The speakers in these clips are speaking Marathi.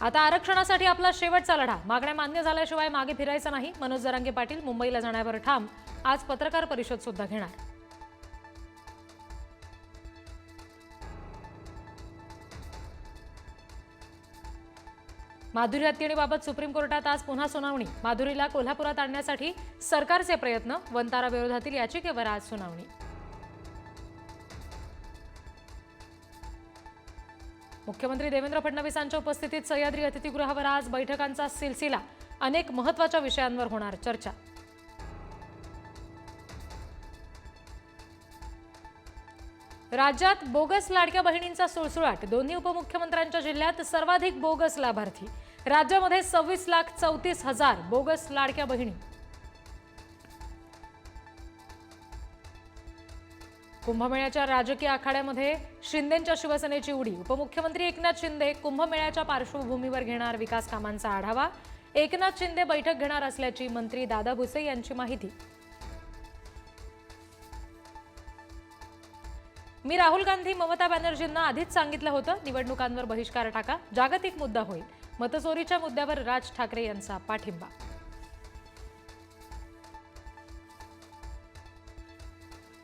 आता आरक्षणासाठी आपला शेवटचा लढा. मागण्या मान्य झाल्याशिवाय मागे फिरायचं नाही. मनोज जरांगे पाटील मुंबईला जाण्यावर ठाम. आज पत्रकार परिषद सुद्धा घेणार. माधुरी हत्येणीबाबत सुप्रीम कोर्टात आज पुन्हा सुनावणी. माधुरीला कोल्हापुरात आणण्यासाठी सरकारचे प्रयत्न. वंतारा विरोधातील याचिकेवर आज सुनावणी. मुख्यमंत्री देवेंद्र फडणवीसांच्या उपस्थितीत सह्याद्री अतिथीगृहावर आज बैठकांचा सिलसिला अनेक महत्त्वाच्या विषयांवर होणार चर्चा. राज्यात बोगस लाडक्या बहिणींचा सुळसुळाट. दोन्ही उपमुख्यमंत्र्यांच्या जिल्ह्यात सर्वाधिक बोगस लाभार्थी. राज्यामध्ये सव्वीस लाख चौतीस हजार बोगस लाडक्या बहिणी. कुंभमेळ्याच्या राजकीय आखाड्यामध्ये शिंदेच्या शिवसेनेची उडी. उपमुख्यमंत्री एकनाथ शिंदे कुंभमेळ्याच्या पार्श्वभूमीवर घेणार विकास कामांचा आढावा. एकनाथ शिंदे बैठक घेणार असल्याची मंत्री दादा भुसे यांची माहिती. मी राहुल गांधी ममता बॅनर्जींना आधीच सांगितलं होतं निवडणुकांवर बहिष्कार टाका. जागतिक मुद्दा होईल. मतचोरीच्या मुद्द्यावर राज ठाकरे यांचा पाठिंबा.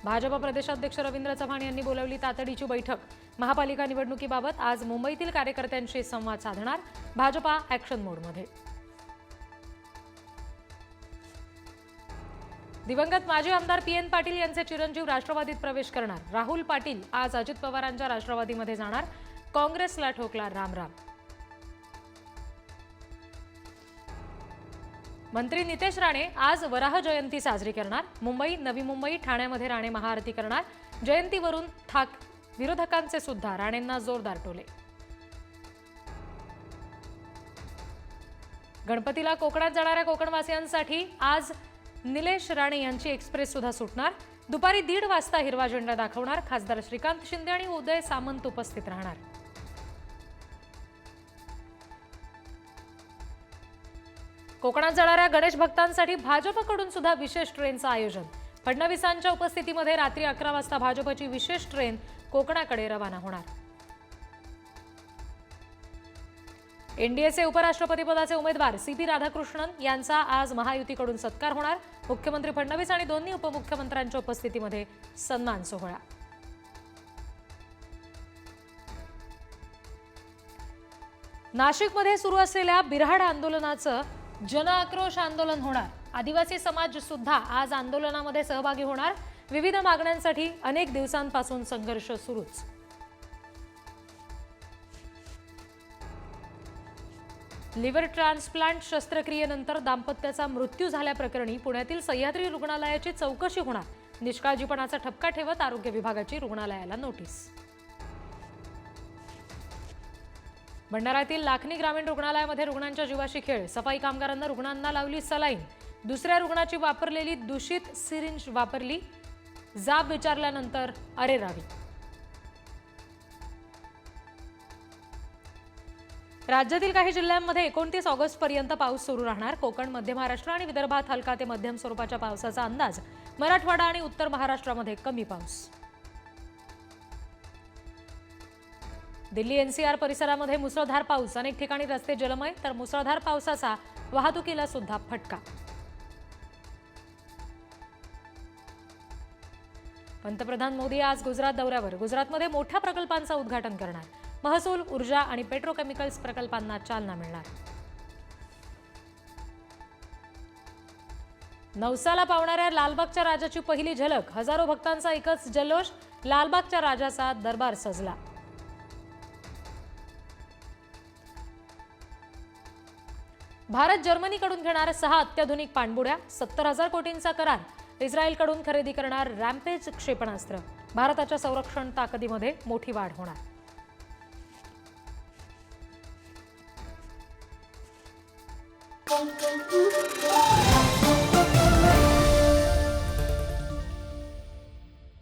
भाजप प्रदेशाध्यक्ष रवींद्र चव्हाण यांनी बोलावली तातडीची बैठक. महापालिका निवडणुकीबाबत आज मुंबईतील कार्यकर्त्यांशी संवाद साधणार भाजपा ऍक्शन मोडमध्ये दिवंगत माजी आमदार पी एन पाटील यांचे चिरंजीव राष्ट्रवादीत प्रवेश करणार. राहुल पाटील आज अजित पवारांच्या राष्ट्रवादीमध्ये जाणार. काँग्रेसला ठोकला रामराम. मंत्री नितेश राणे आज वराह जयंती साजरी करणार. मुंबई नवी मुंबई ठाण्यामध्ये राणे महाआरती करणार. जयंतीवरून थाक विरोधकांचे सुद्धा राणेंना जोरदार टोले. गणपतीला कोकणात जाणाऱ्या कोकणवासियांसाठी आज निलेश राणे यांची एक्सप्रेस सुद्धा सुटणार. दुपारी दीड वाजता हिरवा झेंडा दाखवणार. खासदार श्रीकांत शिंदे आणि उदय सामंत उपस्थित राहणार. कोकणात जाणाऱ्या गणेश भक्तांसाठी भाजपकडून सुद्धा विशेष ट्रेनचं आयोजन. फडणवीसांच्या उपस्थितीमध्ये रात्री अकरा वाजता भाजपची विशेष ट्रेन कोकणाकडे रवाना होणार. एनडीएचे उपराष्ट्रपती पदाचे उमेदवार सी पी राधाकृष्णन यांचा आज महायुतीकडून सत्कार होणार. मुख्यमंत्री फडणवीस आणि दोन्ही उपमुख्यमंत्र्यांच्या उपस्थितीमध्ये सन्मान सोहळा. नाशिकमध्ये सुरू असलेल्या बिऱ्हाड आंदोलनाचं जनआक्रोश आंदोलन होणार. आदिवासी समाज सुद्धा आज आंदोलनामध्ये सहभागी होणार. विविध मागण्यांसाठी अनेक दिवसांपासून संघर्ष सुरूच. लिव्हर ट्रान्सप्लांट शस्त्रक्रियेनंतर दाम्पत्याचा मृत्यू झाल्याप्रकरणी पुण्यातील सह्याद्री रुग्णालयाची चौकशी होणार. निष्काळजीपणाचा ठपका ठेवत आरोग्य विभागाची रुग्णालयाला नोटीस. भंडाऱ्यातील लाखनी ग्रामीण रुग्णालयामध्ये रुग्णांच्या जीवाशी खेळ. सफाई कामगारांना रुग्णांना लावली सलाईन. दुसऱ्या रुग्णाची वापरलेली दूषित सिरिंज वापरली. जाब विचारल्यानंतर अरे रावी. राज्यातील काही जिल्ह्यांमध्ये एकोणतीस ऑगस्ट पर्यंत पाऊस सुरू राहणार. कोकण मध्य महाराष्ट्र आणि विदर्भात हलका ते मध्यम स्वरूपाच्या पावसाचा अंदाज. मराठवाडा आणि उत्तर महाराष्ट्रामध्ये कमी पाऊस. दिल्ली एनसीआर परिसरामध्ये मुसळधार पाऊस. अनेक ठिकाणी रस्ते जलमय तर मुसळधार पावसाचा वाहतुकीला सुद्धा फटका. पंतप्रधान मोदी आज गुजरात दौऱ्यावर. गुजरातमध्ये मोठ्या प्रकल्पांचं उद्घाटन करणार. महसूल ऊर्जा आणि पेट्रोकेमिकल्स प्रकल्पांना चालना मिळणार. नवसाला पावणाऱ्या लालबागच्या राजाची पहिली झलक. हजारो भक्तांचा एकच जल्लोष. लालबागच्या राजाचा दरबार सजला. भारत जर्मनीकडून घेणार सहा अत्याधुनिक पाणबुड्या सत्तर हजार कोटींचा करार इस्रायलकडून खरेदी करणार रॅम्पेज क्षेपणास्त्र भारताच्या संरक्षण ताकदीमध्ये मोठी वाढ होणार Thank you.